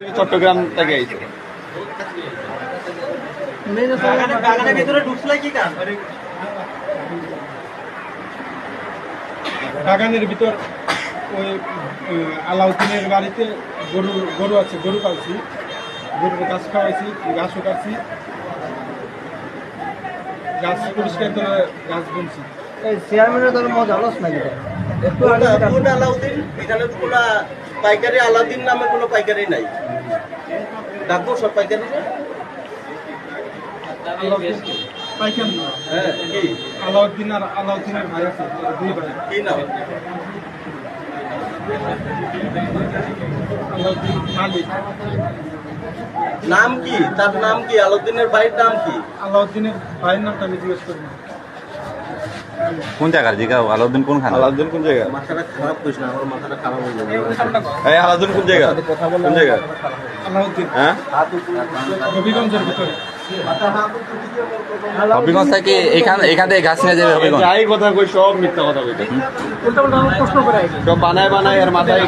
চট্টগ্রাম থেকে আইছে। বাগানের ভিতরে ঢুকছিল কি কাজ বাগানের ভিতর ওই আলাউদ্দিনের বাড়িতে গরু গরু আছে গরু পালছি। গরুর গাছ খাওয়াইছি গাছও কাটছি গাছ পরিষ্কার করে গাছ বুনছি। চেয়ারম্যানের তোর মজা হলো নাকি একটু আলাউদ্দিন? কোনো পাইকারি আলাউদ্দিন নামে কোনো পাইকারি নাই। ডাকবো সব পাইকারি। হ্যাঁ আলাউদ্দিন আর কি নাম? নাম কি? তার নাম কি? আলাউদ্দিনের বাড়ির নাম কি? আলাউদ্দিনের ভাইয়ের নামটা আমি জিজ্ঞেস করি কোন জায়গার জিগা আলাউদ্দিন কোন খান আলাউদ্দিন কোন জায়গা? মাথাটা খারাপ করিস না আমার মাথাটা খারাপ হয়ে যাবে। এই আলাউদ্দিন কোন জায়গা? কোন জায়গা? আলাউদ্দিন। হ্যাঁ? হবিগঞ্জের ভিতরে। হবিগঞ্জ থেকে এখান এখান থেকে গাছ নিয়ে যাবে হবিগঞ্জ। যাই কথা কই সব মিথ্যা কথা কইতে। সব বানায় বানায় আর মাথায়